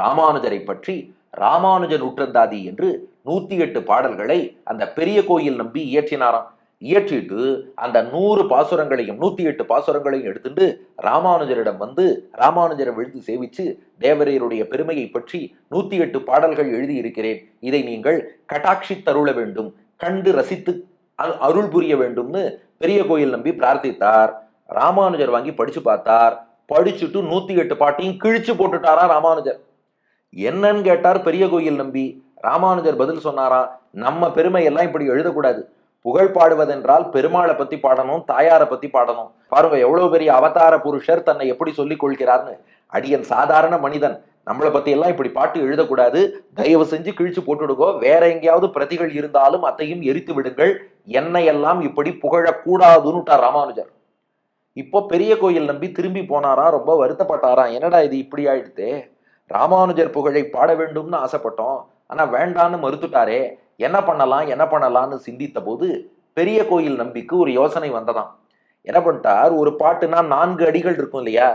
ராமானுஜரை பற்றி ராமானுஜன் உற்றந்தாதி என்று நூத்தி எட்டு பாடல்களை அந்த பெரிய கோயில் நம்பி இயற்றினாராம். இயற்றிட்டு அந்த நூறு பாசுரங்களையும் நூத்தி எட்டு பாசுரங்களையும் எடுத்துட்டு ராமானுஜரிடம் வந்து ராமானுஜரை விழுந்து சேவிச்சு தேவரையருடைய பெருமையை பற்றி நூத்தி எட்டு பாடல்கள் எழுதியிருக்கிறேன். இதை நீங்கள் கட்டாட்சி தருள வேண்டும் கண்டு ரசித்து அருள் புரிய வேண்டும்னு பெரிய கோயில் நம்பி பிரார்த்தித்தார். ராமானுஜர் வாங்கி படிச்சு பார்த்தார். படிச்சுட்டு நூத்தி எட்டு பாட்டையும் கிழிச்சு போட்டுட்டாரா ராமானுஜர். என்னன்னு கேட்டார் பெரிய கோயில் நம்பி. ராமானுஜர் பதில் சொன்னாராம் நம்ம பெருமை எல்லாம் இப்படி எழுதக்கூடாது. புகழ் பாடுவதென்றால் பெருமாளை பத்தி பாடணும் தாயாரை பத்தி பாடணும். பாருங்க எவ்வளவு பெரிய அவதார புருஷர் தன்னை எப்படி சொல்லிக் கொள்கிறார்னு. அடியன் சாதாரண மனிதன். நம்மளை பத்தி எல்லாம் இப்படி பாட்டு எழுதக்கூடாது. தயவு செஞ்சு கிழிச்சு போட்டுடுங்கோ. வேற எங்கேயாவது பிரதிகள் இருந்தாலும் அதையும் எரித்து விடுங்கள். என்னை எல்லாம் இப்படி புகழக்கூடாதுன்னுட்டார் ராமானுஜர். இப்போ பெரிய கோயில் நம்பி திரும்பி போனாராம் ரொம்ப வருத்தப்பட்டாராம் என்னடா இது இப்படி ஆயிடுதே ராமானுஜர் புகழை பாட வேண்டும்னு ஆசைப்பட்டோம். ஆனால் வேண்டான்னு மறுத்துட்டாரே. என்ன பண்ணலாம் என்ன பண்ணலாம்னு சிந்தித்த போது பெரிய கோயில் நம்பிக்கு ஒரு யோசனை வந்ததாம். என்ன பண்ணிட்டார்? ஒரு பாட்டுனா நான்கு அடிகள் இருக்கும் இல்லையா?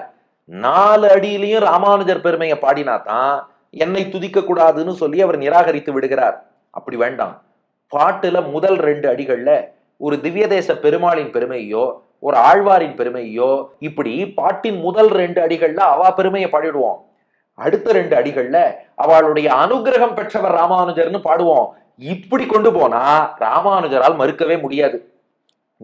நாலு அடியிலையும் ராமானுஜர் பெருமையை பாடினா தான் என்னை துதிக்க கூடாதுன்னு சொல்லி அவர் நிராகரித்து விடுகிறார். அப்படி வேண்டாம். பாட்டுல முதல் ரெண்டு அடிகள்ல ஒரு திவ்யதேச பெருமாளின் பெருமையோ ஒரு ஆழ்வாரின் பெருமையோ இப்படி பாட்டின் முதல் ரெண்டு அடிகள்ல அவா பெருமையை பாடிடுவோம். அடுத்த ரெண்டு அடிகள்ல அவளுடைய அனுகிரகம் பெற்றவர் ராமானுஜர்னு பாடுவோம். இப்படி கொண்டு போனா ராமானுஜரால் மறுக்கவே முடியாது.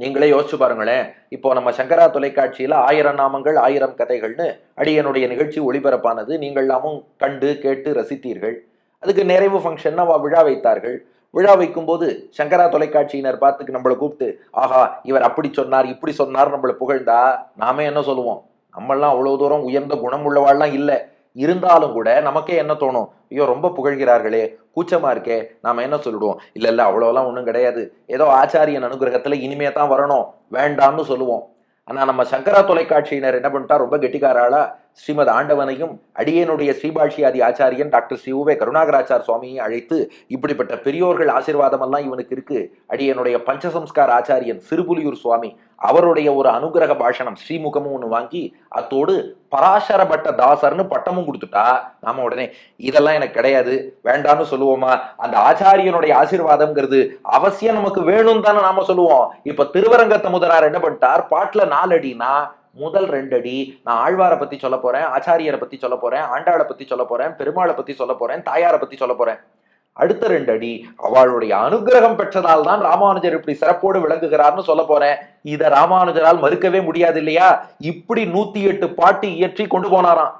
நீங்களே யோசிச்சு பாருங்களேன். இப்போ நம்ம சங்கரா தொலைக்காட்சியில ஆயிரம் நாமங்கள் ஆயிரம் கதைகள்னு அடியனுடைய நிகழ்ச்சி ஒளிபரப்பானது நீங்கள் எல்லாமும் கண்டு கேட்டு ரசித்தீர்கள். அதுக்கு நிறைவு ஃபங்க்ஷன் அவ விழா வைத்தார்கள். விழா வைக்கும் போது சங்கரா தொலைக்காட்சியினர் பார்த்துக்கு நம்மளை கூப்பிட்டு ஆஹா இவர் அப்படி சொன்னார் இப்படி சொன்னார் நம்மளை புகழ்ந்தா நாமே என்ன சொல்லுவோம்? நம்மெல்லாம் அவ்வளவு தூரம் உயர்ந்த குணம் உள்ளவாள்லாம் இல்லை. இருந்தாலும் கூட நமக்கே என்ன தோணும்? ஐயோ ரொம்ப புகழ்கிறார்களே கூச்சமா இருக்கே நாம என்ன சொல்லிடுவோம்? இல்ல இல்ல அவ்வளோலாம் ஒன்றும் கிடையாது. ஏதோ ஆச்சாரியன் அனுகிரகத்துல இனிமே தான் வரணும். வேண்டாம்னு சொல்லுவோம். ஆனா நம்ம சங்கரா தொலைக்காட்சியினர் என்ன பண்ணிட்டா? ரொம்ப கெட்டிக்காராளா ஸ்ரீமத் ஆண்டவனையும் அடியனுடைய ஸ்ரீபாஷியாதி ஆச்சாரியன் டாக்டர் ஸ்ரீ உவே கருணாகராச்சார் சுவாமியை அழைத்து இப்படிப்பட்ட பெரியோர்கள் ஆசீர்வாதம் எல்லாம் இவனுக்கு இருக்கு. அடியனுடைய பஞ்சசம்ஸ்கார் ஆச்சாரியன் சிறுபுலியூர் சுவாமி அவருடைய ஒரு அனுகிரக பாஷணம் ஸ்ரீமுகமும் ஒன்று வாங்கி அத்தோடு பராசர பட்ட தாசர்னு பட்டமும் கொடுத்துட்டா நாம உடனே இதெல்லாம் எனக்கு கிடையாது வேண்டாம்னு சொல்லுவோமா? அந்த ஆச்சாரியனுடைய ஆசீர்வாதம்ங்கிறது அவசியம் நமக்கு வேணும் தானே நாம சொல்லுவோம். இப்ப திருவரங்கத்த முதலார் என்ன பண்ணிட்டார்? பாட்டுல நாலடினா முதல் ரெண்டு அடி. நான் ஆழ்வாரை பத்தி சொல்ல போறேன் ஆச்சாரியரை பத்தி சொல்ல போறேன் ஆண்டாளை பத்தி சொல்ல போறேன் பெருமாளை பத்தி சொல்ல போறேன் தாயாரை பத்தி சொல்ல போறேன். அடுத்த ரெண்டு அடி அவளுடைய அனுகிரகம் பெற்றதால் தான் ராமானுஜர் இப்படி சிறப்போடு விளங்குகிறார்னு சொல்ல போறேன். இதை ராமானுஜரால் மறுக்கவே முடியாது இல்லையா? இப்படி நூத்தி எட்டு பாட்டு இயற்றி கொண்டு போனாராம்.